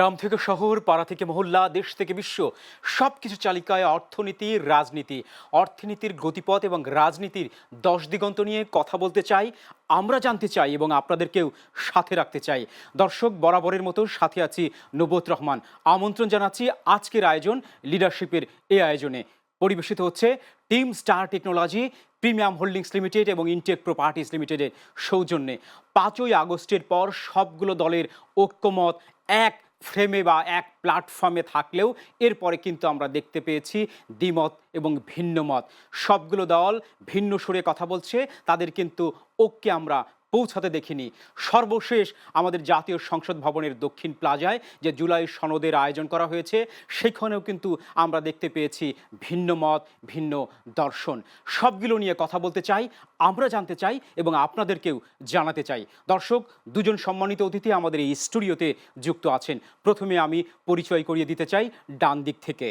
গ্রাম থেকে শহর, পাড়া থেকে মহল্লা, দেশ থেকে বিশ্ব সব কিছু চালিকায় অর্থনীতি, রাজনীতি। অর্থনীতির গতিপথ এবং রাজনীতির দশ দিগন্ত নিয়ে কথা বলতে চাই, আমরা জানতে চাই এবং আপনাদেরকেও সাথে রাখতে চাই। দর্শক, বরাবরের মতো সাথে আছি নবত রহমান। আমন্ত্রণ জানাচ্ছি আজকের আয়োজন লিডারশিপের এ আয়োজনে। পরিবেশিত হচ্ছে team star technology, premium holdings limited এবং ইনটেক প্রপার্টিস লিমিটেডের সৌজন্যে। পাঁচই আগস্টের পর সবগুলো দলের ঐক্যমত এক ফ্রেমে বা এক প্ল্যাটফর্মে থাকলেও এরপরে কিন্তু আমরা দেখতে পেয়েছি দ্বিমত এবং ভিন্ন মত সবগুলো দল ভিন্ন সুরে কথা বলছে, তাদের কিন্তু ঐক্যে আমরা পৌঁছাতে দেখিনি। সর্বশেষ আমাদের জাতীয় সংসদ ভবনের দক্ষিণ প্লাজায় যে জুলাই সনদের আয়োজন করা হয়েছে, সেখানেও কিন্তু আমরা দেখতে পেয়েছি ভিন্ন মত, ভিন্ন দর্শন। সবগুলো নিয়ে কথা বলতে চাই, আমরা জানতে চাই এবং আপনাদেরকেও জানাতে চাই। দর্শক, দুজন সম্মানিত অতিথি আমাদের এই স্টুডিওতে যুক্ত আছেন। প্রথমে আমি পরিচয় করিয়ে দিতে চাই ডান দিক থেকে।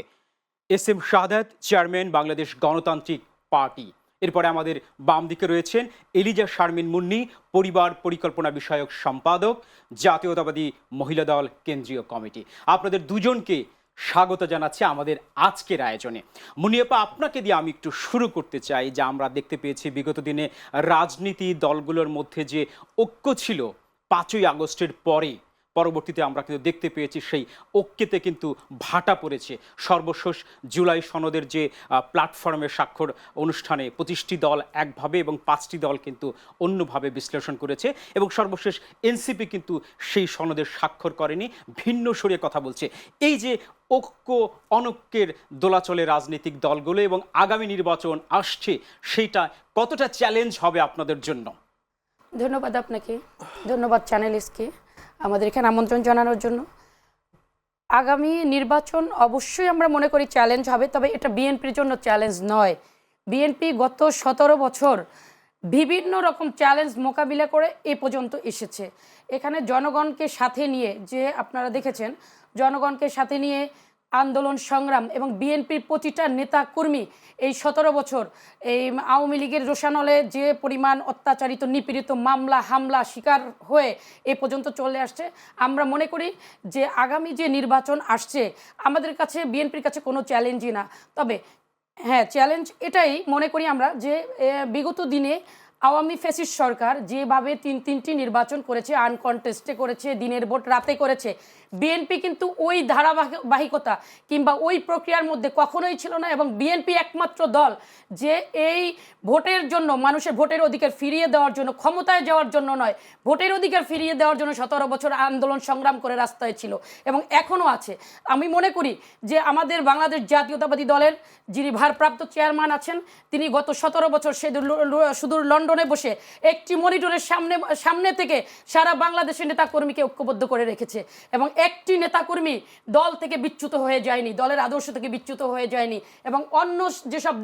S M Shahadat, chairman Bangladesh গণতান্ত্রিক পার্টি। এরপরে আমাদের বাম দিকে রয়েছেন এলিজা শারমিন মুন্নি, পরিবার পরিকল্পনা বিষয়ক সম্পাদক, জাতীয়তাবাদী মহিলা দল, কেন্দ্রীয় কমিটি। আপনাদের দুজনকে স্বাগত জানাচ্ছি আমাদের আজকের আয়োজনে। মুনিয়াপা, আপনাকে দিয়ে আমি একটু শুরু করতে চাই, যে আমরা দেখতে পেয়েছি বিগত দিনে রাজনীতি দলগুলোর মধ্যে যে ঐক্য ছিল পাঁচই আগস্টের পরে। পরবর্তীতে আমরা কিন্তু দেখতে পেয়েছি সেই ঐক্যেতে কিন্তু ভাটা পড়েছে। সর্বশেষ জুলাই সনদের যে প্ল্যাটফর্মে স্বাক্ষর অনুষ্ঠানে পঁচিশটি দল একভাবে এবং পাঁচটি দল কিন্তু অন্যভাবে বিশ্লেষণ করেছে এবং সর্বশেষ এনসিপি কিন্তু সেই সনদের স্বাক্ষর করেনি। ভিন্ন সরিয়ে কথা বলছে। এই যে ঐক্য অনৈক্যের দোলাচলে রাজনৈতিক দলগুলো এবং আগামী নির্বাচন আসছে, সেইটা কতটা চ্যালেঞ্জ হবে আপনাদের জন্য? ধন্যবাদ আপনাকে। ধন্যবাদ চ্যানেলিস্টকে আমাদের এখানে আমন্ত্রণ জানানোর জন্য। আগামী নির্বাচন অবশ্যই আমরা মনে করি চ্যালেঞ্জ হবে, তবে এটা বিএনপির জন্য চ্যালেঞ্জ নয়। বিএনপি গত সতেরো বছর বিভিন্ন রকম চ্যালেঞ্জ মোকাবিলা করে এ পর্যন্ত এসেছে। এখানে জনগণকে সাথে নিয়ে যে আপনারা দেখেছেন, জনগণকে সাথে নিয়ে আন্দোলন, সংগ্রাম এবং বিএনপির প্রতিটা নেতা কর্মী এই সতেরো বছর এই আওয়ামী লীগের রোশানলে যে পরিমাণ অত্যাচারিত, নিপীড়িত মামলা, হামলা, শিকার হয়ে এ পর্যন্ত চলে আসছে। আমরা মনে করি যে আগামী যে নির্বাচন আসছে, আমাদের কাছে, বিএনপির কাছে কোনো চ্যালেঞ্জই না। তবে হ্যাঁ চ্যালেঞ্জ এটাই মনে করি আমরা যে বিগত দিনে আওয়ামী ফেসিস সরকার যেভাবে তিন তিনটি নির্বাচন করেছে আনকনটেস্টে করেছে, দিনের ভোট রাতে করেছে বিএনপি কিন্তু ওই ধারাবাহিকতা কিংবা ওই প্রক্রিয়ার মধ্যে কখনোই ছিল না এবং বিএনপি একমাত্র দল যে এই ভোটের জন্য, মানুষের ভোটের অধিকার ফিরিয়ে দেওয়ার জন্য, ক্ষমতায় যাওয়ার জন্য নয়, ভোটের অধিকার ফিরিয়ে দেওয়ার জন্য সতেরো বছর আন্দোলন সংগ্রাম করে রাস্তায় ছিল এবং এখনও আছে। আমি মনে করি যে আমাদের বাংলাদেশ জাতীয়তাবাদী দলের যিনি ভারপ্রাপ্ত চেয়ারম্যান আছেন, তিনি গত সতেরো বছর সে সুদূর লন্ডনে বসে একটি মনিটরের সামনে সামনে থেকে সারা বাংলাদেশের নেতাকর্মীকে ঐক্যবদ্ধ করে রেখেছে এবং একটি নেতাকর্মী দল থেকে বিচ্যুত হয়ে যায়নি দলের আদর্শ থেকে বিচ্যুত হয়ে যায়নি এবং অন্য যেসব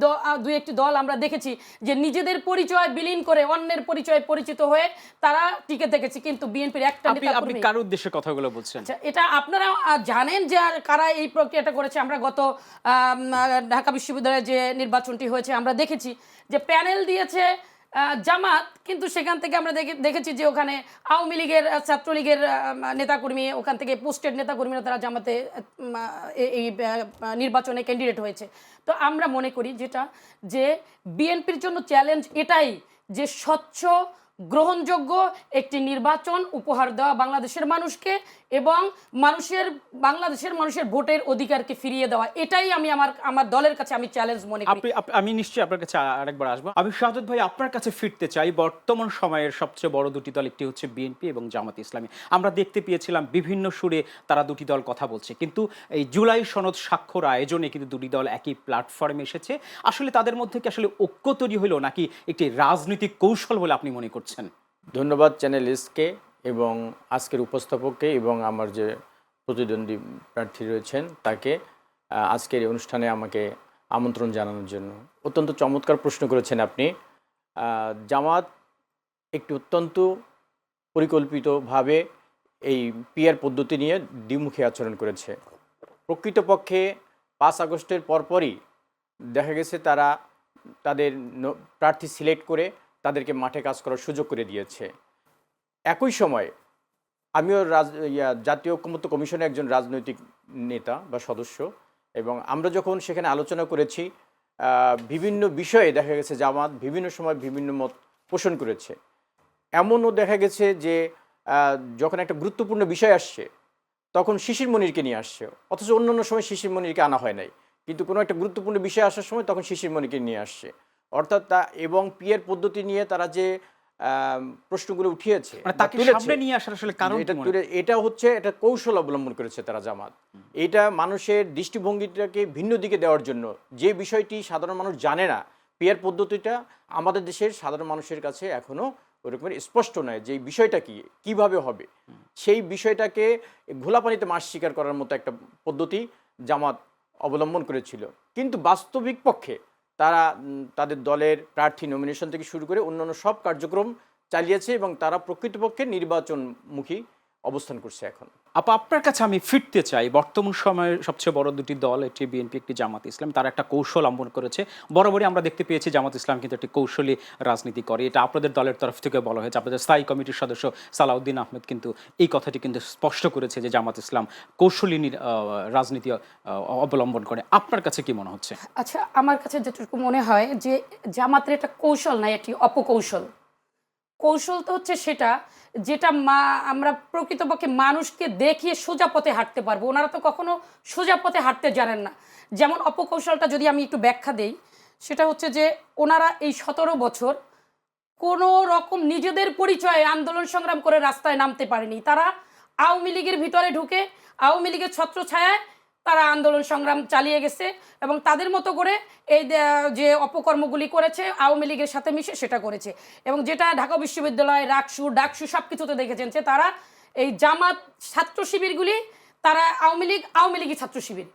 দুই একটি দল আমরা দেখেছি যে নিজেদের পরিচয় বিলীন করে অন্যের পরিচয়ে পরিচিত হয়ে তারা টিকে থেকেছে কিন্তু বিএনপির একটা আপনি কার উদ্দেশ্যে কথাগুলো বলছেন? আচ্ছা এটা আপনারা জানেন যে আর কারা এই প্রক্রিয়াটা করেছে? আমরা গত ঢাকা বিশ্ববিদ্যালয়ে যে নির্বাচনটি হয়েছে আমরা দেখেছি যে প্যানেল দিয়েছে জামাত, কিন্তু সেখান থেকে আমরা দেখে- দেখেছি যে ওখানে আওয়ামী লীগের ছাত্রলীগের নেতাকর্মী, ওখান থেকে পোস্টেড নেতাকর্মীরা তারা জামাতে এই- নির্বাচনে ক্যান্ডিডেট হয়েছে। তো আমরা মনে করি যেটা, যে বিএনপির জন্য চ্যালেঞ্জ এটাই যে স্বচ্ছ গ্রহণযোগ্য একটি নির্বাচন উপহার দেওয়া বাংলাদেশের মানুষকে এবং মানুষের, বাংলাদেশের মানুষের ভোটের অধিকারকে ফিরিয়ে দেওয়া। এটাই আমি আমার আমার দলের কাছে আমি চ্যালেঞ্জ মনে করি। আমি নিশ্চয়ই আপনার কাছে আরেকবার আসব। আমি শাহাদত ভাই, আপনার কাছে ফিরতে চাই। বর্তমান সময়ের সবচেয়ে বড় দুটি দল, একটি হচ্ছে বিএনপি এবং জামাত ইসলামী। আমরা দেখতে পেয়েছিলাম বিভিন্ন সুরে তারা দুটি দল কথা বলছে। কিন্তু এই জুলাই সনদ স্বাক্ষর আয়োজনে কিন্তু দুটি দল একই প্ল্যাটফর্মে এসেছে। আসলে তাদের মধ্যে কি আসলে ঐক্য তৈরি হলো নাকি একটি রাজনৈতিক কৌশল বলে আপনি মনে করছেন? ধন্যবাদ চ্যানেল এসকে এবং আজকের উপস্থাপককে এবং আমার যে প্রতিদ্বন্দ্বী প্রার্থী রয়েছেন তাকে আজকের এই অনুষ্ঠানে আমাকে আমন্ত্রণ জানানোর জন্য। অত্যন্ত চমৎকার প্রশ্ন করেছেন আপনি। জামাত একটি অত্যন্ত পরিকল্পিতভাবে এই পিয়ার পদ্ধতি নিয়ে দ্বিমুখী আচরণ করেছে। প্রকৃতপক্ষে পাঁচ আগস্টের পরপরই দেখা গেছে তারা তাদের প্রার্থী সিলেক্ট করে তাদেরকে মাঠে কাজ করার সুযোগ করে দিয়েছে। একই সময় আমিও রাজ জাতীয় ঐক্যমত্য কমিশনের একজন রাজনৈতিক নেতা বা সদস্য এবং আমরা যখন সেখানে আলোচনা করেছি বিভিন্ন বিষয়ে দেখা গেছে জামাত বিভিন্ন সময় বিভিন্ন মত পোষণ করেছে। এমনও দেখা গেছে যে যখন একটা গুরুত্বপূর্ণ বিষয় আসছে, তখন শিশির মনিরকে নিয়ে আসছে। অথচ অন্যান্য সময় শিশির মনিরকে আনা হয় নাই। কিন্তু কোনো একটা গুরুত্বপূর্ণ বিষয় আসার সময় তখন শিশির মনিরকে নিয়ে আসছে। অর্থাৎ তা এবং পিয়ের পদ্ধতি নিয়ে তারা যে আহ, প্রশ্নগুলো উঠিয়েছে মানে তাকে সামনে নিয়ে আসার আসলে কারণ এটা এটা হচ্ছে এটা কৌশল অবলম্বন করেছে তারা জামাত। এটা মানুষের দৃষ্টিভঙ্গিটাকে ভিন্ন দিকে দেওয়ার জন্য। যে বিষয়টি সাধারণ মানুষ জানে না পিয়ার পদ্ধতিটা আমাদের দেশের সাধারণ মানুষের কাছে এখনও ওরকম স্পষ্ট নয় যে বিষয়টা কি কীভাবে হবে। সেই বিষয়টাকে ঘোলা পানিতে মাছ শিকার করার মতো একটা পদ্ধতি জামাত অবলম্বন করেছিল। কিন্তু বাস্তবিক পক্ষে তারা তাদের দলের প্রার্থী নমিনেশন থেকে শুরু করে অন্যান্য সব কার্যক্রম চালিয়েছে এবং তারা প্রকৃতপক্ষে নির্বাচনমুখী। অবস্থান করছে এখন। আপা আপনার কাছে আমি ফিরতে চাই। বর্তমান সময়ে সবচেয়ে বড় দুটি দল একটি বিএনপি একটি জামাত ইসলাম। তারা একটা কৌশল অম্বন করেছে। বরাবরই আমরা দেখতে পেয়েছি জামাত ইসলাম কিন্তু একটি কৌশলী রাজনীতি করে। এটা আপনাদের দলের তরফ থেকে বলা হয়েছে। আপনাদের স্থায়ী কমিটির সদস্য সালাউদ্দিন আহমেদ কিন্তু এই কথাটি কিন্তু স্পষ্ট করেছে যে জামাত ইসলাম কৌশলী রাজনীতি অবলম্বন করে। আপনার কাছে কি মনে হচ্ছে? আচ্ছা আমার কাছে যেটুকু মনে হয় যে জামাতের একটা কৌশল নাই একটি অপকৌশল। কৌশল তো হচ্ছে সেটা, যেটা মা, আমরা প্রকৃতপক্ষে মানুষকে দেখিয়ে সোজা পথে হাঁটতে পারব। ওনারা তো কখনো সোজা পথে হাঁটতে জানেন না। যেমন অপকৌশলটা যদি আমি একটু ব্যাখ্যা দেই, সেটা হচ্ছে যে ওনারা এই সতেরো বছর কোনো রকম নিজেদের পরিচয়ে আন্দোলন সংগ্রাম করে রাস্তায় নামতে পারেনি। তারা আওয়ামী লীগের ভিতরে ঢুকে, আওয়ামী লীগের ছত্রছায়ায় তারা আন্দোলন সংগ্রাম চালিয়ে গেছে এবং তাদের মতো করে এই যে অপকর্মগুলি করেছে, আওয়ামী লীগের সাথে মিশে সেটা করেছে। এবং যেটা ঢাকা বিশ্ববিদ্যালয়, রাকসু, ডাকসু সব কিছুতে দেখেছেন যে তারা এই জামাত ছাত্র শিবিরগুলি, তারা আওয়ামী লীগ, আওয়ামী লীগই ছাত্র শিবির।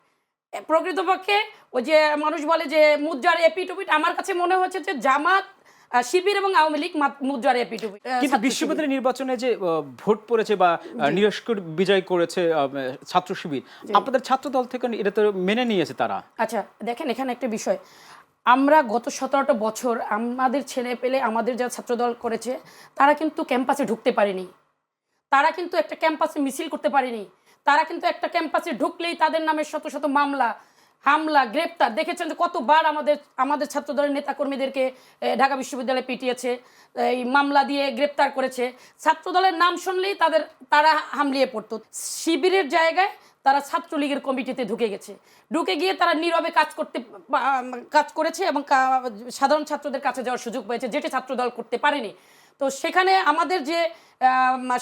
প্রকৃতপক্ষে ওই যে মানুষ বলে যে মুদ্রার এপি টুপিট আমার কাছে মনে হচ্ছে যে জামাত শিবির এবং আওয়ামী লীগ মুদ্রার এপি কিন্তু বিশ্ববিদ্যালয় নির্বাচনে যে ভোট পড়েছে বা নিরস্কর বিজয় করেছে ছাত্র শিবির আপনাদের ছাত্র দল থেকে এটা তো মেনে নিয়েছে তারা? আচ্ছা দেখেন এখানে একটা বিষয়। আমরা গত সতেরোটা বছর আমাদের ছেলে পেলে আমাদের যারা ছাত্রদল করেছে তারা কিন্তু ক্যাম্পাসে ঢুকতে পারেনি। তারা কিন্তু একটা ক্যাম্পাসে মিছিল করতে পারেনি। তারা কিন্তু একটা ক্যাম্পাসে ঢুকলেই তাদের নামে শত শত মামলা হামলা, গ্রেপ্তার। দেখেছেন যে কতবার আমাদের আমাদের ছাত্রদলের নেতাকর্মীদেরকে ঢাকা বিশ্ববিদ্যালয়ে পিটিয়েছে এই মামলা দিয়ে গ্রেপ্তার করেছে। ছাত্রদলের নাম শুনলেই তাদের, তারা হামলিয়ে পড়তো। শিবিরের জায়গায় তারা ছাত্রলীগের কমিটিতে ঢুকে গেছে। ঢুকে গিয়ে তারা নীরবে কাজ করতে কাজ করেছে এবং সাধারণ ছাত্রদের কাছে যাওয়ার সুযোগ পেয়েছে, যেটি ছাত্রদল করতে পারেনি। তো সেখানে আমাদের যে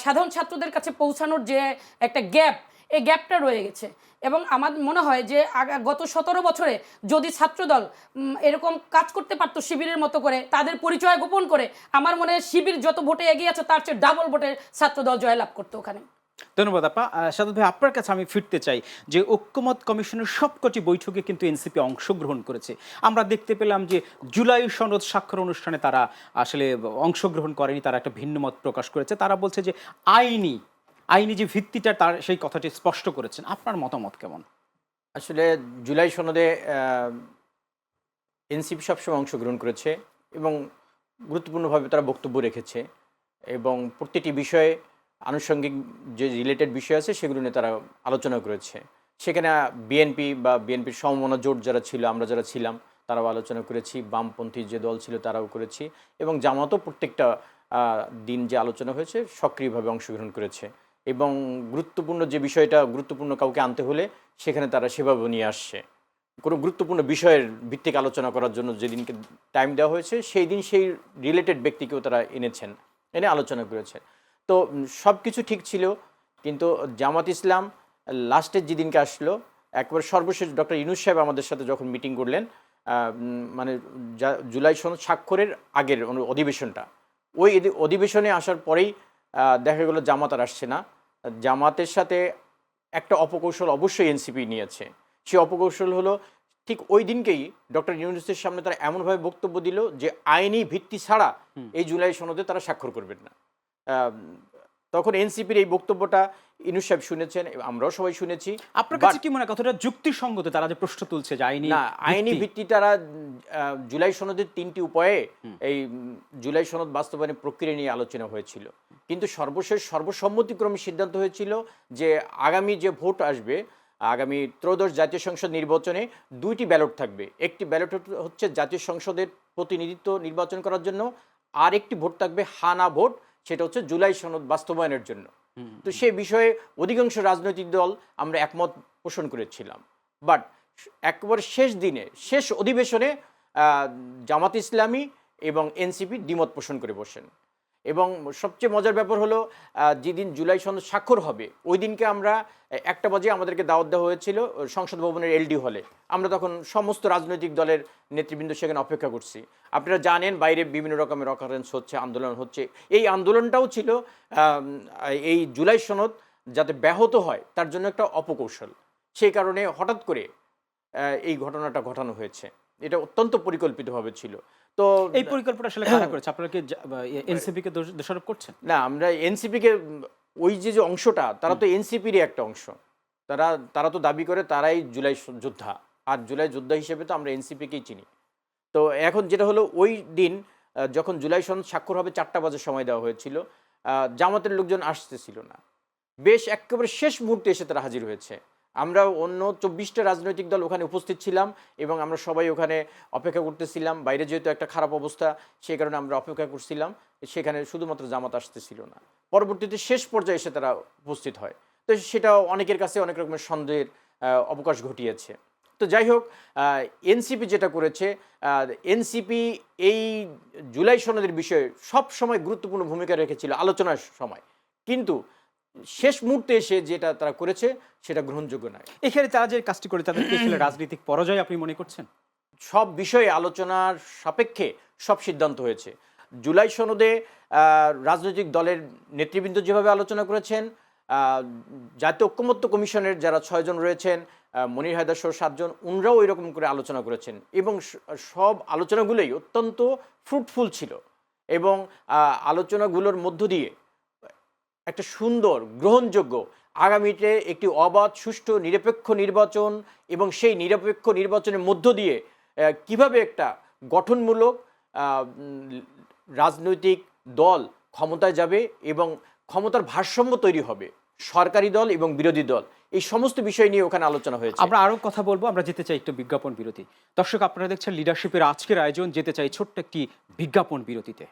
সাধারণ ছাত্রদের কাছে পৌঁছানোর যে একটা গ্যাপ এই গ্যাপটা রয়ে গেছে। এবং আমার মনে হয় যে গত সতেরো বছরে যদি ছাত্রদল এরকম কাজ করতে পারতো শিবিরের মতো করে, তাদের পরিচয় গোপন করে, আমার মনে হয় শিবির যত ভোটে এগিয়ে আছে, তার চেয়ে ডাবল ভোটে ছাত্রদল জয়লাভ করতো ওখানে। ধন্যবাদ, আপা। সাদত ভাই, আপনার কাছে আমি ফিরতে চাই যে ঐক্যমত কমিশনের সবকটি বৈঠকে কিন্তু এনসিপি অংশগ্রহণ করেছে। আমরা দেখতে পেলাম যে জুলাই সনদ স্বাক্ষর অনুষ্ঠানে তারা আসলে অংশগ্রহণ করেনি, তারা একটা ভিন্ন মত প্রকাশ করেছে। তারা বলছে যে আইনি আইনি যে ভিত্তিটা, তার সেই কথাটি স্পষ্ট করেছেন। আপনার মতামত কেমন? আসলে জুলাই সনদে এনসিপি সবসময় অংশগ্রহণ করেছে এবং গুরুত্বপূর্ণভাবে তারা বক্তব্য রেখেছে এবং প্রতিটি বিষয়ে আনুষঙ্গিক যে রিলেটেড বিষয় আছে, সেগুলো নিয়ে তারা আলোচনা করেছে। সেখানে বিএনপি বা বিএনপির সমমনা জোট যারা ছিল, আমরা যারা ছিলাম, তারাও আলোচনা করেছি। বামপন্থী যে দল ছিল, তারাও করেছি এবং জামাতও প্রত্যেকটা দিন যে আলোচনা হয়েছে, সক্রিয়ভাবে অংশগ্রহণ করেছে। এবং গুরুত্বপূর্ণ যে বিষয়টা, গুরুত্বপূর্ণ কাউকে আনতে হলে সেখানে তারা সেভাবে নিয়ে আসছে। কোনো গুরুত্বপূর্ণ বিষয়ের ভিত্তিক আলোচনা করার জন্য যেদিনকে টাইম দেওয়া হয়েছে, সেই দিন সেই রিলেটেড ব্যক্তিকেও তারা এনেছেন, এনে আলোচনা করেছেন। তো সব কিছু ঠিক ছিল, কিন্তু জামাত ইসলাম লাস্টের যেদিনকে আসলো, একবার সর্বশেষ ডক্টর ইনুস সাহেব আমাদের সাথে যখন মিটিং করলেন মানে যা- জুলাই সনদ স্বাক্ষরের আগের অধিবেশনটা, ওই অধিবেশনে আসার পরেই দেখা গেলো জামাত আর আসছে না। জামাতের সাথে একটা অপকৌশল অবশ্যই এনসিপি নিয়েছে। সে অপকৌশল হলো ঠিক ওই দিনকেই ডক্টর ইউনুসের সামনে তারা এমনভাবে বক্তব্য দিল যে আইনি ভিত্তি ছাড়া এই জুলাই সনদে তারা স্বাক্ষর করবেন না। তখন এনসিপির এই বক্তব্যটা ইনুস সাহেব শুনেছেন আমরাও সবাই শুনেছি। আপনার কাছে কি মনে হয় কতটা যুক্তিসঙ্গত তারা যে প্রশ্ন তুলছে যে আইনি না আইনি ভিত্তি- ভিত্তি তারা জুলাই সনদের তিনটি উপায়ে এই জুলাই সনদ বাস্তবায়নের প্রক্রিয়া নিয়ে আলোচনা হয়েছিল। কিন্তু সর্বশেষ সর্বসম্মতিক্রমে সিদ্ধান্ত হয়েছিল যে আগামী যে ভোট আসবে আগামী ত্রয়োদশ জাতীয় সংসদ নির্বাচনে দুইটি ব্যালট থাকবে। একটি ব্যালট হচ্ছে জাতীয় সংসদের প্রতিনিধিত্ব নির্বাচন করার জন্য আর একটি ভোট থাকবে হানা ভোট। সেটা হচ্ছে জুলাই সনদ বাস্তবায়নের জন্য। তো সে বিষয়ে অধিকাংশ রাজনৈতিক দল আমরা একমত পোষণ করেছিলাম। বাট একবার শেষ দিনে শেষ অধিবেশনে আহ, জামাত ইসলামী এবং এনসিপি দ্বিমত পোষণ করে বসেন। এবং সবচেয়ে মজার ব্যাপার হলো যেদিন জুলাই সনদ স্বাক্ষর হবে, ওই দিনকে আমরা একটা বাজে আমাদেরকে দাওয়াত দেওয়া হয়েছিল সংসদ ভবনের এলডি হলে। আমরা তখন সমস্ত রাজনৈতিক দলের নেতৃবৃন্দ সেখানে অপেক্ষা করছি। আপনারা জানেন, বাইরে বিভিন্ন রকমের অকারেন্স হচ্ছে, আন্দোলন হচ্ছে। এই আন্দোলনটাও ছিল এই জুলাই সনদ যাতে ব্যাহত হয়, তার জন্য একটা অপকৌশল। সেই কারণে হঠাৎ করে এই ঘটনাটা ঘটানো হয়েছে। এটা অত্যন্ত পরিকল্পিতভাবে ছিল। তো এই পরিকল্পনা আসলে কারা করেছে? আপনারা কি এনসিপি কে দোষারোপ করছেন? না আমরা এনসিপিকে ওই যে যে অংশটা তারা তো এনসিপিরই একটা অংশ। তারা তারা তো দাবি করে তারাই জুলাই যোদ্ধা। আর জুলাই যোদ্ধা হিসেবে তো আমরা এনসিপিকেই চিনি। তো এখন যেটা হলো ওই দিন যখন জুলাই সনদ স্বাক্ষর হবে চারটা বাজে সময় দেওয়া হয়েছিল আহ, জামাতের লোকজন আসতেছিল না। বেশ একেবারে শেষ মুহূর্তে এসে তারা হাজির হয়েছে। আমরা অন্য চব্বিশটা রাজনৈতিক দল ওখানে উপস্থিত ছিলাম এবং আমরা সবাই ওখানে অপেক্ষা করতেছিলাম। বাইরে যেহেতু একটা খারাপ অবস্থা, সেই কারণে আমরা অপেক্ষা করছিলাম। সেখানে শুধুমাত্র জামাত আসতেছিল না। পরবর্তীতে শেষ পর্যায়ে এসে তারা উপস্থিত হয়। তো সেটা অনেকের কাছে অনেক রকমের সন্দেহের অবকাশ ঘটিয়েছে। তো যাই হোক এনসিপি যেটা করেছে এনসিপি এই জুলাই সনদের বিষয়ে সব সময় গুরুত্বপূর্ণ ভূমিকা রেখেছিল আলোচনার সময়। কিন্তু শেষ মুহূর্তে এসে যেটা তারা করেছে সেটা গ্রহণযোগ্য নয়। এখানে তারা যে কাজটি করে তাদেরকে আসলে রাজনৈতিক পরাজয় আপনি মনে করছেন? সব বিষয়ে আলোচনার সাপেক্ষে সব সিদ্ধান্ত হয়েছে। জুলাই সনদে রাজনৈতিক দলের নেতৃবৃন্দ যেভাবে আলোচনা করেছেন জাতীয় ঐক্যমত্য কমিশনের যারা ছয়জন রয়েছেন মনির হায়দার সহ সাতজন উনরাও ওই রকম করে আলোচনা করেছেন। এবং সব আলোচনাগুলোই অত্যন্ত ফ্রুটফুল ছিল। এবং আলোচনাগুলোর মধ্য দিয়ে একটা সুন্দর, গ্রহণযোগ্য, আগামীতে একটি অবাধ, সুষ্ঠু, নিরপেক্ষ নির্বাচন এবং সেই নিরপেক্ষ নির্বাচনের মধ্য দিয়ে কীভাবে একটা গঠনমূলক রাজনৈতিক দল ক্ষমতায় যাবে এবং ক্ষমতার ভারসাম্য তৈরি হবে, সরকারি দল এবং বিরোধী দল, এই সমস্ত বিষয় নিয়ে ওখানে আলোচনা হয়েছে। আমরা আরও কথা বলব, আমরা যেতে চাই একটু বিজ্ঞাপন বিরতি। দর্শক, আপনারা দেখছেন লিডারশিপের আজকের আয়োজন, যেতে চাই ছোট্ট একটি বিজ্ঞাপন বিরতিতে।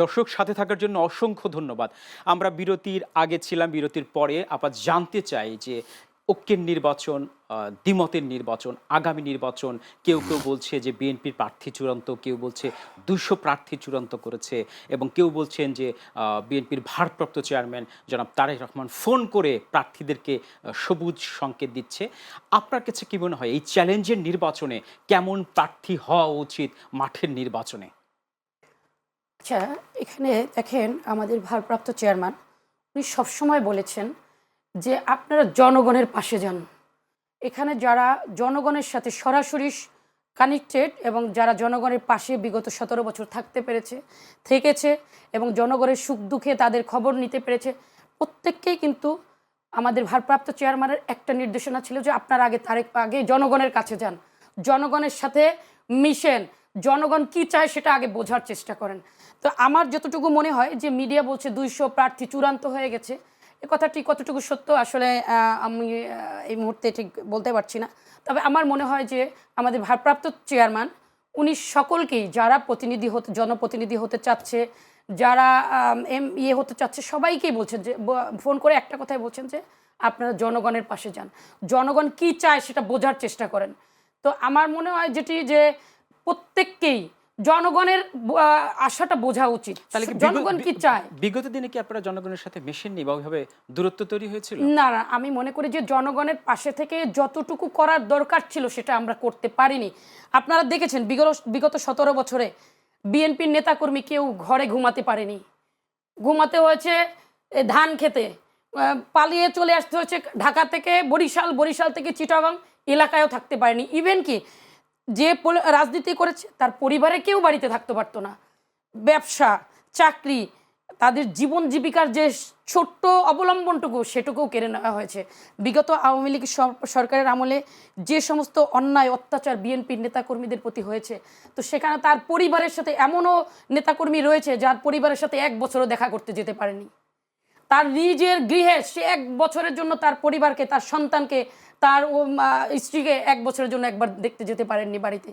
দর্শক সাথে থাকার জন্য অসংখ্য ধন্যবাদ। আমরা বিরতির আগে ছিলাম, বিরতির পরে আবার জানতে চাই যে ঐক্যের নির্বাচন দ্বিমতের নির্বাচন, আগামী নির্বাচন, কেউ কেউ বলছে যে বিএনপির প্রার্থী চূড়ান্ত, কেউ বলছে দুশো প্রার্থী চূড়ান্ত করেছে এবং কেউ বলছেন যে বিএনপির ভারপ্রাপ্ত চেয়ারম্যান জনাব তারেক রহমান ফোন করে প্রার্থীদেরকে সবুজ সংকেত দিচ্ছে। আপনার কাছে কি মনে হয় এই চ্যালেঞ্জের নির্বাচনে কেমন প্রার্থী হওয়া উচিত মাঠের নির্বাচনে? আচ্ছা এখানে দেখেন আমাদের ভারপ্রাপ্ত চেয়ারম্যান, উনি সবসময় বলেছেন যে আপনারা জনগণের পাশে যান। এখানে যারা জনগণের সাথে সরাসরি কানেক্টেড এবং যারা জনগণের পাশে বিগত সতেরো বছর থাকতে পেরেছে, থেকেছে এবং জনগণের সুখ দুঃখে তাদের খবর নিতে পেরেছে, প্রত্যেককেই কিন্তু আমাদের ভারপ্রাপ্ত চেয়ারম্যানের একটা নির্দেশনা ছিল যে আপনার আগে তারেক, আগে জনগণের কাছে যান। জনগণের সাথে মিশেন। জনগণ কি চায় সেটা আগে বোঝার চেষ্টা করেন। তো আমার যতটুকু মনে হয় যে মিডিয়া বলছে দুইশো প্রার্থী চূড়ান্ত হয়ে গেছে, এ কথাটি কতটুকু সত্য আসলে আমি এই মুহূর্তে ঠিক বলতে পারছি না। তবে আমার মনে হয় যে আমাদের ভারপ্রাপ্ত চেয়ারম্যান, উনি সকলকেই যারা প্রতিনিধি হতে, জনপ্রতিনিধি হতে চাচ্ছে, যারা এম ইয়ে হতে চাচ্ছে, সবাইকেই বলছেন যে ফোন করে একটা কথাই বলছেন যে, আপনারা জনগণের পাশে যান। জনগণ কি চায় সেটা বোঝার চেষ্টা করেন। তো আমার মনে হয় যেটি যে প্রত্যেককেই জনগণের আশাটা বোঝা উচিত। তাহলে কি জনগণ কি চায়? বিগত দিনে কি আপনারা জনগণের সাথে মেশেননি বা ওইভাবে দূরত্ব তৈরি হয়েছিল? না না আমি মনে করি যে জনগণের পাশে থেকে যতটুকু করার দরকার ছিল সেটা আমরা করতে পারিনি। আপনারা দেখেছেন বিগত বিগত সতেরো বছরে বিএনপির নেতাকর্মী কেউ ঘরে ঘুমাতে পারেনি। ঘুমাতে হয়েছে ধান খেতে। পালিয়ে চলে আসতে হয়েছে ঢাকা থেকে বরিশাল বরিশাল থেকে চিটাগাং এলাকায়ও থাকতে পারেনি। ইভেন কি যে রাজনীতি করেছে, তার পরিবারে কেউ বাড়িতে থাকতে পারতো না। ব্যবসা, চাকরি, তাদের জীবন জীবিকার যে ছোট্ট অবলম্বনটুকু, সেটুকুও কেড়ে নেওয়া হয়েছে। বিগত আওয়ামী লীগ সরকারের আমলে যে সমস্ত অন্যায়, অত্যাচার বিএনপির নেতাকর্মীদের প্রতি হয়েছে, তো সেখানে তার পরিবারের সাথে এমনও নেতাকর্মী রয়েছে, যার পরিবারের সাথে এক বছরও দেখা করতে যেতে পারেনি। তার নিজের গৃহে সে এক বছরের জন্য তার পরিবারকে, তার সন্তানকে তার স্ত্রীকে এক বছরের জন্য একবার দেখতে যেতে পারেননি বাড়িতে।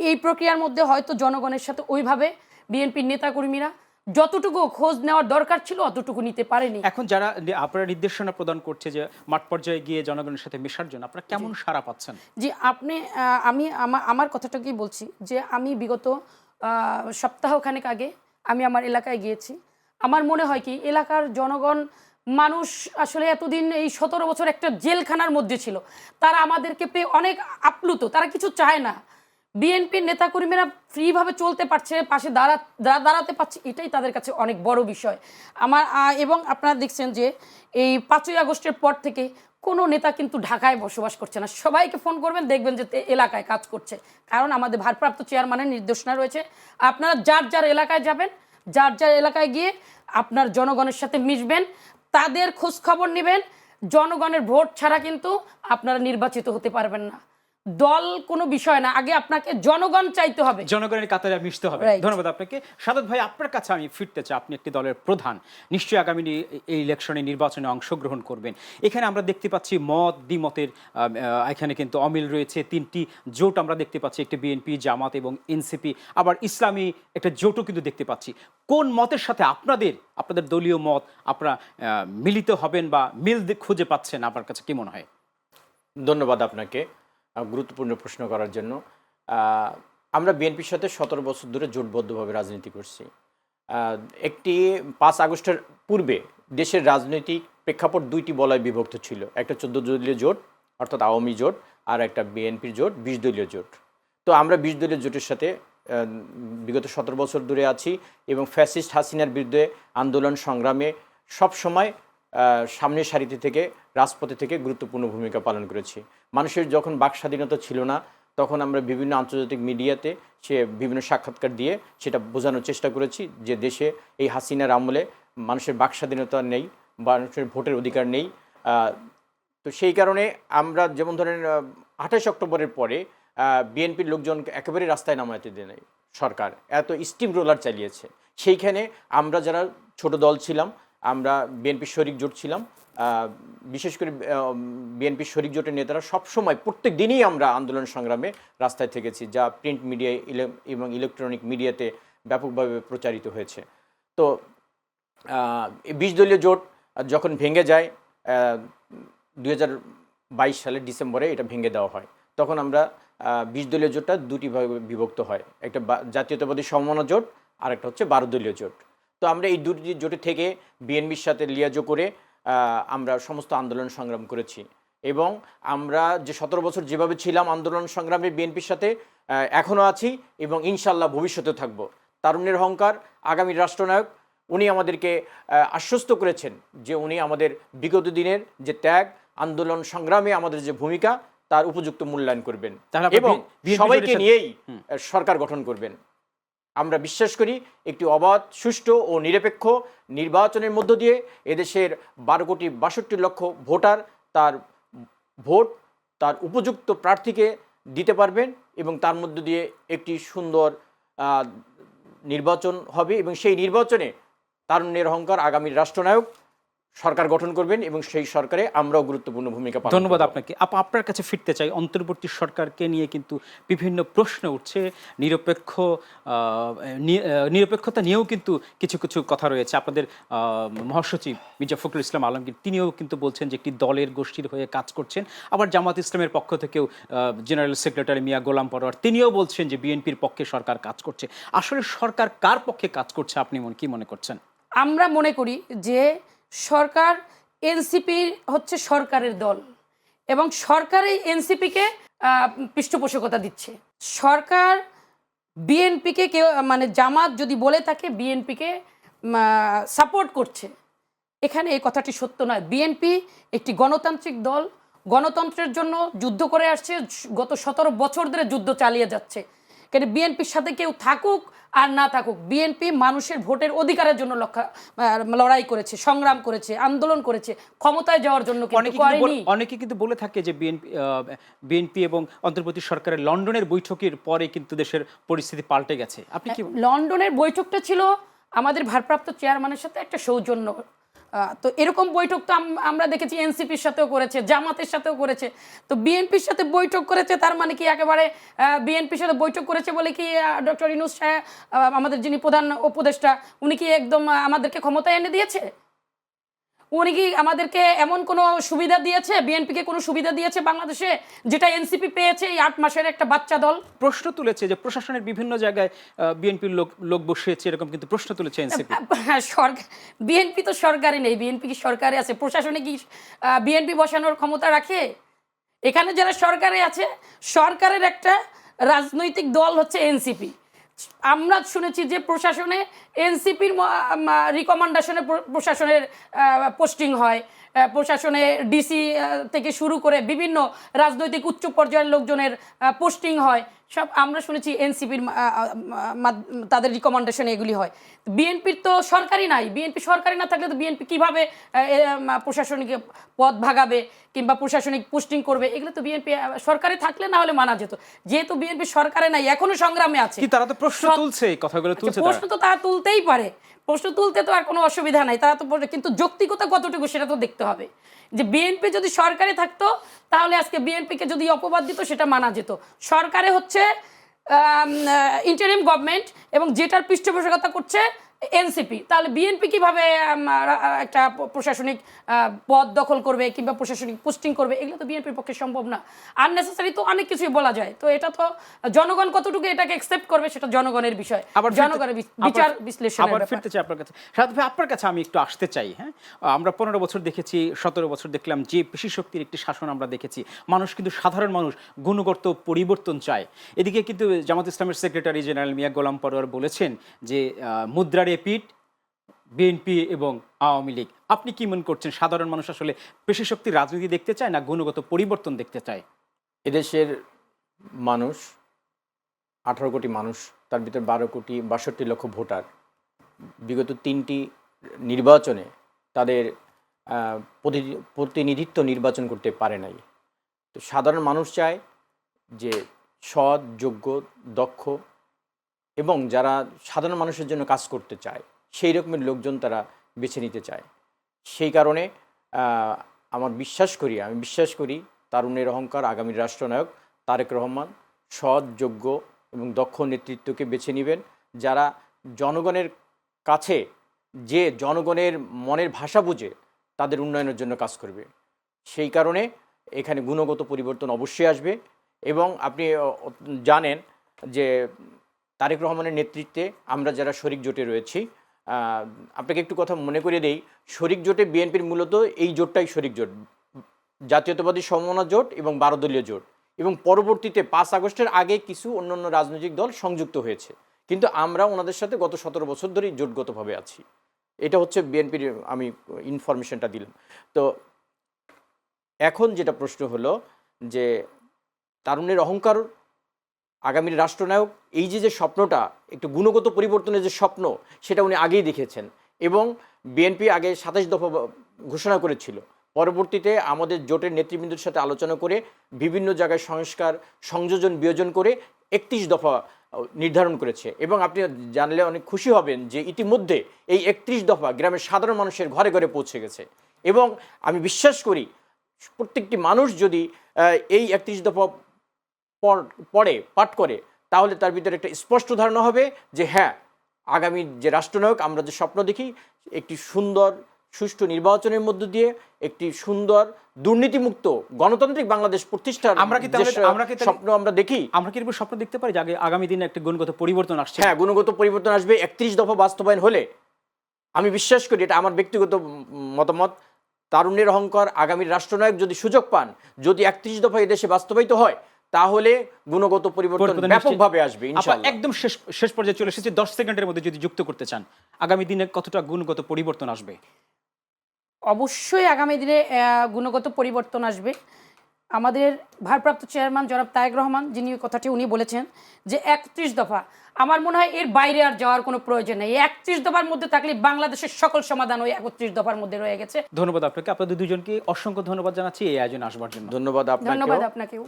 এই প্রক্রিয়ার মধ্যে হয়তো জনগণের সাথে ওইভাবে বিএনপির নেতাকর্মীরা যতটুকু খোঁজ নেওয়ার দরকার ছিল অতটুকু নিতে পারেনি। এখন যারা আপনারা নির্দেশনা প্রদান করছে যে মাঠ পর্যায়ে গিয়ে জনগণের সাথে মেশার জন্য আপনারা কেমন সাড়া পাচ্ছেন? জি আপনি আমি আমা- আমার কথাটাকেই বলছি যে আমি বিগত সপ্তাহখানেক আগে আমি আমার এলাকায় গিয়েছি। আমার মনে হয় কি এলাকার জনগণ মানুষ আসলে এতদিন এই সতেরো বছর একটা জেলখানার মধ্যে ছিল। তারা আমাদেরকে পেয়ে অনেক আপ্লুত, তারা কিছু চায় না। বিএনপির নেতাকর্মীরা ফ্রিভাবে চলতে পারছে, পাশে দাঁড়া, দাঁড়া- দাঁড়াতে পারছে, এটাই তাদের কাছে অনেক বড় বিষয়। আমার এবং আপনারা দেখছেন যে এই পাঁচই আগস্টের পর থেকে কোনো নেতা কিন্তু ঢাকায় বসবাস করছে না। সবাইকে ফোন করবেন, দেখবেন যে এলাকায় কাজ করছে। কারণ আমাদের ভারপ্রাপ্ত চেয়ারম্যানের নির্দেশনা রয়েছে। আপনারা যার যার এলাকায় যাবেন, যার যার এলাকায় গিয়ে আপনার জনগণের সাথে মিশবেন। তাদের খোঁজখবর নেবেন। জনগণের ভোট ছাড়া কিন্তু আপনারা নির্বাচিত হতে পারবেন না। দল কোনো বিষয় না আগে আপনাকে জনগণ চাইতে হবে। জনগণের কাতারে মিশতে হবে. ধন্যবাদ আপনাকে। সাদত ভাই আপনার কাছে আমি ফিরতে চাই আপনি একটি দলের প্রধান। নিশ্চয়ই আগামী নি- এই ইলেকশনে নির্বাচনে অংশগ্রহণ করবেন। এখানে আমরা দেখতে পাচ্ছি মত দ্বিমতের এখানে কিন্তু অমিল রয়েছে। তিনটি জোট আমরা দেখতে পাচ্ছি একটি বিএনপি জামাত এবং এনসিপি। আবার ইসলামী একটা জোটও কিন্তু দেখতে পাচ্ছি। কোন মতের সাথে আপনাদের আপনাদের দলীয় মত আপনারা মিলিত হবেন বা মিল খুঁজে পাচ্ছেন? আপনার কাছে কি মনে হয়? ধন্যবাদ আপনাকে। গুরুত্বপূর্ণ প্রশ্ন করার জন্য আমরা বিএনপির সাথে সতেরো বছর ধরে জোটবদ্ধভাবে রাজনীতি করছি। একটি পাঁচ আগস্টের পূর্বে দেশের রাজনৈতিক প্রেক্ষাপট দুইটি বলয় বিভক্ত ছিল, একটা চোদ্দ দলীয় জোট, অর্থাৎ আওয়ামী জোট, আর একটা বিএনপির জোট, বিশ দলীয় জোট। তো আমরা বিশ দলীয় জোটের সাথে বিগত সতেরো বছর ধরে আছি এবং ফ্যাসিস্ট হাসিনার বিরুদ্ধে আন্দোলন সংগ্রামে সব সময় সামনের সারিতে থেকে, রাজপথে থেকে গুরুত্বপূর্ণ ভূমিকা পালন করেছি। মানুষের যখন বাক স্বাধীনতা ছিল না, তখন আমরা বিভিন্ন আন্তর্জাতিক মিডিয়াতে সে বিভিন্ন সাক্ষাৎকার দিয়ে সেটা বোঝানোর চেষ্টা করেছি যে দেশে এই হাসিনার আমলে মানুষের বাক স্বাধীনতা নেই মানুষের ভোটের অধিকার নেই। তো সেই কারণে আমরা যেমন ধরেন আঠাশ অক্টোবরের পরে বিএনপির লোকজন একেবারে রাস্তায় নামাতে দেয় নাই সরকার। এত স্টিম রোলার চালিয়েছে। সেইখানে আমরা যারা ছোট দল ছিলাম আমরা বিএনপির শরিক জোট ছিলাম। বিশেষ করে বিএনপির শরিক জোটের নেতারা সবসময় প্রত্যেক দিনই আমরা আন্দোলন সংগ্রামে রাস্তায় থেকেছি, যা প্রিন্ট মিডিয়ায় এবং ইলেকট্রনিক মিডিয়াতে ব্যাপকভাবে প্রচারিত হয়েছে। তো বিশ দলীয় জোট যখন ভেঙে যায় দুই বাইশ সালের ডিসেম্বরে এটা ভেঙে দেওয়া হয়। তখন আমরা বিশ দলীয় জোটটা দুটি ভাগে বিভক্ত হয়। একটা জাতীয়তাবাদী সমমনা জোট আর একটা হচ্ছে বারো দলীয় জোট। তো আমরা এই দুটি জোটে থেকে বিএনপির সাথে লিয়াজো করে আমরা সমস্ত আন্দোলন সংগ্রাম করেছি। এবং আমরা যে সতেরো বছর যেভাবে ছিলাম আন্দোলন সংগ্রামে বিএনপির সাথে এখনও আছি এবং ইনশাল্লাহ ভবিষ্যতেও থাকব। তারুণ্যের অহংকার আগামী রাষ্ট্রনায়ক উনি আমাদেরকে আশ্বস্ত করেছেন যে উনি আমাদের বিগত দিনের যে ত্যাগ আন্দোলন সংগ্রামে আমাদের যে ভূমিকা তার উপযুক্ত মূল্যায়ন করবেন। এবং সবাইকে নিয়েই সরকার গঠন করবেন। আমরা বিশ্বাস করি একটি অবাধ, সুষ্ঠু ও নিরপেক্ষ নির্বাচনের মধ্য দিয়ে এদেশের বারো কোটি বাষট্টি লক্ষ ভোটার তার ভোট, তার উপযুক্ত প্রার্থীকে দিতে পারবেন এবং তার মধ্য দিয়ে একটি সুন্দর নির্বাচন হবে এবং সেই নির্বাচনে তারুণ্যের অহংকার আগামীর রাষ্ট্রনায়ক সরকার গঠন করবেন এবং সেই সরকারে আমরাও গুরুত্বপূর্ণ ভূমিকা পালন ধন্যবাদ আপনাকে। আপা আপনার কাছে ফিরতে চাই। অন্তর্বর্তী সরকারকে নিয়ে কিন্তু বিভিন্ন প্রশ্ন উঠছে। নিরপেক্ষ আহ, নিরপেক্ষতা নিয়েও কিন্তু কিছু কিছু কথা রয়েছে। আপনাদের আহ, মহাসচিব মির্জা ফখরুল ইসলাম আলমগীর তিনিও কিন্তু বলছেন যে একটি দলের গোষ্ঠীর হয়ে কাজ করছেন। আবার জামাত ইসলামের পক্ষ থেকেও জেনারেল সেক্রেটারি মিয়া গোলাম পরোয়ার তিনিও বলছেন যে বিএনপির পক্ষে সরকার কাজ করছে। আসলে সরকার কার পক্ষে কাজ করছে আপনি মনে- কি মনে করছেন? আমরা মনে করি যে সরকার, এনসিপি হচ্ছে সরকারের দল এবং সরকার এই এনসিপিকে পৃষ্ঠপোষকতা দিচ্ছে। সরকার বিএনপিকে কেউ মানে জামাত যদি বলে থাকে, বিএনপিকে সাপোর্ট করছে। এখানে এই কথাটি সত্য নয়। বিএনপি একটি গণতান্ত্রিক দল। গণতন্ত্রের জন্য যুদ্ধ করে আসছে। গত সতেরো বছর ধরে যুদ্ধ চালিয়ে যাচ্ছে। কেন বিএনপির সাথে কেউ থাকুক আর না থাকুক বিএনপি মানুষের ভোটের অধিকারের জন্য লক্ষ্য লড়াই করেছে সংগ্রাম করেছে আন্দোলন করেছে ক্ষমতায় যাওয়ার জন্য অনেকে কিন্তু বল- করেনি। অনেকে কিন্তু বলে থাকে যে বিএনপি বিএনপি এবং অন্তর্বর্তী সরকারের লন্ডনের বৈঠকের পরে কিন্তু দেশের পরিস্থিতি পাল্টে গেছে। আপনি কি লন্ডনের বৈঠকটা ছিল আমাদের ভারপ্রাপ্ত চেয়ারম্যানের সাথে একটা সৌজন্য তো এরকম বৈঠক তো আমরা দেখেছি এনসিপির সাথেও করেছে, জামাতের সাথেও করেছে। তো বিএনপির সাথে বৈঠক করেছে, তার মানে কি একেবারে বিএনপির সাথে বৈঠক করেছে বলে কি ডক্টর ইনুস সাহেব আমাদের যিনি প্রধান উপদেষ্টা, উনি কি একদম আমাদেরকে ক্ষমতায় এনে দিয়েছে? উনি কি আমাদেরকে এমন কোনো সুবিধা দিয়েছে? বিএনপিকে কোনো সুবিধা দিয়েছে বাংলাদেশে? যেটা এনসিপি পেয়েছে এই আট মাসের একটা বাচ্চা দল? প্রশ্ন তুলেছে যে প্রশাসনের বিভিন্ন জায়গায় বিএনপির লোক লোক বসিয়েছে এরকম কিন্তু প্রশ্ন তুলেছে এনসিপি হ্যাঁ, সরকার বিএনপি তো সরকারি নেই। বিএনপি কি সরকারে আছে? প্রশাসনে কি বিএনপি বসানোর ক্ষমতা রাখে? এখানে যারা সরকারে আছে সরকারের একটা রাজনৈতিক দল হচ্ছে এনসিপি আমরা শুনেছি যে প্রশাসনে এনসিপির রিকমেন্ডেশনে প্রশাসনের পোস্টিং হয়। প্রশাসনে ডিসি থেকে শুরু করে বিভিন্ন রাজনৈতিক উচ্চ পর্যায়ের লোকজনের পোস্টিং হয়। সব আমরা শুনেছি এনসিপির তাদের রিকমেন্ডেশনে এগুলি হয়। বিএনপির তো সরকারি নাই। বিএনপি সরকারি না থাকলে তো বিএনপি কীভাবে প্রশাসনিক পদ ভাগাবে কিংবা প্রশাসনিক পোস্টিং করবে? এগুলো তো বিএনপি সরকারে থাকলে না হলে মানা যেত। যেহেতু বিএনপি সরকারে নাই এখনও সংগ্রামে আছে। তারা তো প্রশ্ন তুলছে কথাগুলো তুলছে আচ্ছা, তারা? প্রশ্ন তো তারা তুলতেই পারে। প্রশ্ন তুলতে তো আর কোনো অসুবিধা নাই, তারা তো কিন্তু যৌক্তিকতা কতটুকু সেটা তো দেখতে হবে। যে বিএনপি যদি সরকারে থাকতো, তাহলে আজকে বিএনপিকে যদি অপবাদ দিত, সেটা মানা যেত। সরকারে হচ্ছে ইন্টারিম গভর্নমেন্ট এবং যেটার পৃষ্ঠপোষকতা করছে এনসিপি তাহলে বিএনপি কীভাবে একটা প্রশাসনিক পদ দখল করবে কিংবা প্রশাসনিক পোস্টিং করবে এগুলো তো বিএনপির পক্ষে সম্ভব না। আননেসেসারি তো অনেক কিছুই বলা যায়। তো এটা তো জনগণ কতটুকু এটাকে অ্যাকসেপ্ট করবে সেটা জনগণের বিষয়। আবার জনগণের বিচার বিশ্লেষণের আবার ফিরতে চাই আপনার কাছে। সাদ ভাই আপনার কাছে আমি একটু আসতে চাই হ্যাঁ? আমরা পনেরো বছর দেখেছি সতেরো বছর দেখলাম যে পেশি শক্তির একটি শাসন আমরা দেখেছি। মানুষ কিন্তু সাধারণ মানুষ গুণগত পরিবর্তন চায়। এদিকে কিন্তু জামাত ইসলামের সেক্রেটারি জেনারেল মিয়া গোলাম পরোয়ার বলেছেন যে আহ, এপিট বিএনপি এবং আওয়ামী লীগ। আপনি কি মনে করছেন সাধারণ মানুষ আসলে পেশি শক্তির রাজনীতি দেখতে চায় না গুণগত পরিবর্তন দেখতে চায়? এদেশের মানুষ, আঠারো কোটি মানুষ, তার ভিতর বারো কোটি বাষট্টি লক্ষ ভোটার। বিগত তিনটি নির্বাচনে তাদের প্রতি- প্রতিনিধিত্ব নির্বাচন করতে পারে নাই। তো সাধারণ মানুষ চায় যে সৎ, যোগ্য, দক্ষ এবং যারা সাধারণ মানুষের জন্য কাজ করতে চায়, সেই রকমের লোকজন তারা বেছে নিতে চায়। সেই কারণে আমার বিশ্বাস করি, আমি বিশ্বাস করি তারুণের অহংকার আগামী রাষ্ট্রনায়ক তারেক রহমান সৎ, যোগ্য এবং দক্ষ নেতৃত্বকে বেছে নেবেন। যারা জনগণের কাছে, যে জনগণের মনের ভাষা বুঝে তাদের উন্নয়নের জন্য কাজ করবে। সেই কারণে এখানে গুণগত পরিবর্তন অবশ্যই আসবে এবং আপনি জানেন যে তারেক রহমানের নেতৃত্বে আমরা যারা শরিক জোটে রয়েছি আপনাকে একটু কথা মনে করিয়ে দেই, শরিক জোটে বিএনপির মূলত এই জোটটাই শরিক জোট। জাতীয়তাবাদী সমমনা জোট এবং বারো দলীয় জোট। এবং পরবর্তীতে পাঁচ আগস্টের আগে কিছু অন্যান্য রাজনৈতিক দল সংযুক্ত হয়েছে। কিন্তু আমরা ওনাদের সাথে গত সতেরো বছর ধরেই জোটগতভাবে আছি। এটা হচ্ছে বিএনপির, আমি ইনফরমেশনটা দিলাম। তো এখন যেটা প্রশ্ন হলো যে তারুণের অহংকার আগামীর রাষ্ট্রনায়ক, এই যে যে স্বপ্নটা, একটু গুণগত পরিবর্তনের যে স্বপ্ন, সেটা উনি আগেই দেখেছেন এবং বিএনপি আগে সাতাশ দফা ঘোষণা করেছিল। পরবর্তীতে আমাদের জোটের নেতৃবৃন্দের সাথে আলোচনা করে, বিভিন্ন জায়গায় সংস্কার, সংযোজন, বিয়োজন করে একত্রিশ দফা নির্ধারণ করেছে এবং আপনি জানলে অনেক খুশি হবেন যে ইতিমধ্যে এই একত্রিশ দফা গ্রামের সাধারণ মানুষের ঘরে ঘরে পৌঁছে গেছে এবং আমি বিশ্বাস করি, প্রত্যেকটি মানুষ যদি এই একত্রিশ দফা পড়- পাঠ করে তাহলে তার ভিতরে একটা স্পষ্ট ধারণা হবে যে হ্যাঁ আগামী যে রাষ্ট্রনায়ক আমরা যে স্বপ্ন দেখি একটি সুন্দর সুষ্ঠু নির্বাচনের মধ্য দিয়ে একটি সুন্দর দুর্নীতিমুক্ত গণতান্ত্রিক বাংলাদেশ প্রতিষ্ঠার আমরা কি আমরা কি স্বপ্ন আমরা দেখি আমরা কি স্বপ্ন দেখতে পারি যে আগে আগামী দিনে একটা গুণগত পরিবর্তন আসছে? হ্যাঁ গুণগত পরিবর্তন আসবে একত্রিশ দফা বাস্তবায়ন হলে। আমি বিশ্বাস করি এটা আমার ব্যক্তিগত মতামত। তারুণ্যের অহংকার আগামীর রাষ্ট্রনায়ক যদি সুযোগ পান যদি একত্রিশ দফা এদেশে বাস্তবায়িত হয় তাহলে গুণগত পরিবর্তন ব্যাপকভাবে আসবে ইনশাআল্লাহ একদম শেষ শেষ পর্যায়ে চলে এসেছে। দশ সেকেন্ডের মধ্যে যদি যুক্ত করতে চান আগামী দিনে কতটা গুণগত পরিবর্তন আসবে? অবশ্যই আগামী দিনে গুণগত পরিবর্তন আসবে। আমাদের ভারপ্রাপ্ত চেয়ারম্যান জনাব তায়েক রহমান যিনি ওই কথাটি উনি বলেছেন যে একত্রিশ দফা আমার মনে হয় এর বাইরে আর যাওয়ার কোনো প্রয়োজন নেই। একত্রিশ দফার মধ্যে থাকলে বাংলাদেশের সকল সমাধান ওই একত্রিশ দফার মধ্যে রয়ে গেছে। ধন্যবাদ আপনাকে। আপনাদের দুজনকে অসংখ্য ধন্যবাদ জানাচ্ছি। এই আয়োজন আসবার জন্য। ধন্যবাদ ধন্যবাদ আপনাকে আপনাকেও।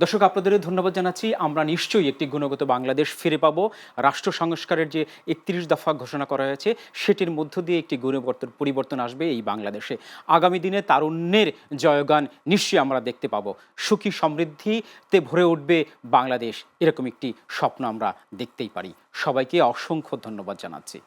দর্শক আপনাদের ধন্যবাদ জানাচ্ছি। আমরা নিশ্চয়ই একটি গুণগত বাংলাদেশ ফিরে পাবো। রাষ্ট্র সংস্কারের যে একত্রিশ দফা ঘোষণা করা হয়েছে, সেটির মধ্য দিয়ে একটি গুণবর্তন, পরিবর্তন আসবে এই বাংলাদেশে। আগামী দিনে তারুণ্যের জয়গান নিশ্চয়ই আমরা দেখতে পাবো। সুখী সমৃদ্ধিতে ভরে উঠবে বাংলাদেশ। এরকম একটি স্বপ্ন আমরা দেখতেই পারি। সবাইকে অসংখ্য ধন্যবাদ জানাচ্ছি।